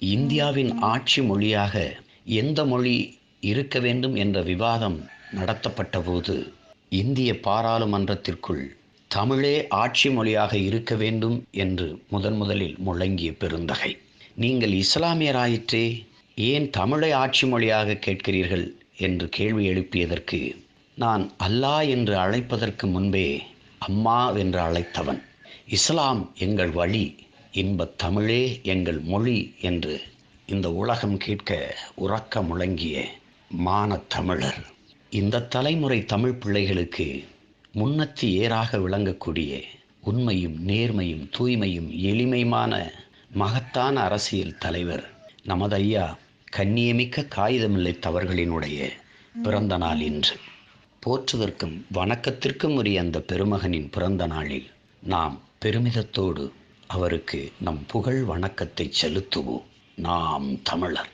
இந்தியாவின் ஆட்சி மொழியாக எந்த மொழி இருக்க வேண்டும் என்ற விவாதம் நடத்தப்பட்ட போது இந்திய பாராளுமன்றத்திற்குள் தமிழே ஆட்சி மொழியாக இருக்க வேண்டும் என்று முதன் முதலில் முழங்கிய பெருந்தகை. நீங்கள் இஸ்லாமியராயிற்றே ஏன் தமிழை ஆட்சி மொழியாக கேட்கிறீர்கள் என்று கேள்வி எழுப்பியதற்கு நான் அல்லாஹ் என்று அழைப்பதற்கு முன்பே அம்மா என்று அழைத்தவன். இஸ்லாம் எங்கள் வழி. இன்பத் தமிழே எங்கள் மொழி என்று இந்த உலகம் கேட்க உறக்க முழங்கிய மானத்தமிழர். இந்த தலைமுறை தமிழ் பிள்ளைகளுக்கு முன்னத்தி ஏறாக விளங்கக்கூடிய உண்மையும் நேர்மையும் தூய்மையும் எளிமையுமான மகத்தான அரசியல் தலைவர் நமது ஐயா கண்ணியமிக்க காகிதமில்லை தவறுகளினுடைய பிறந்த நாள் இன்று. போற்றுவதற்கும் வணக்கத்திற்கும் உரிய அந்த பெருமகனின் பிறந்த நாளில் நாம் பெருமிதத்தோடு அவருக்கு நம் புகழ் வணக்கத்தை செலுத்துவோம். நாம் தமிழர்.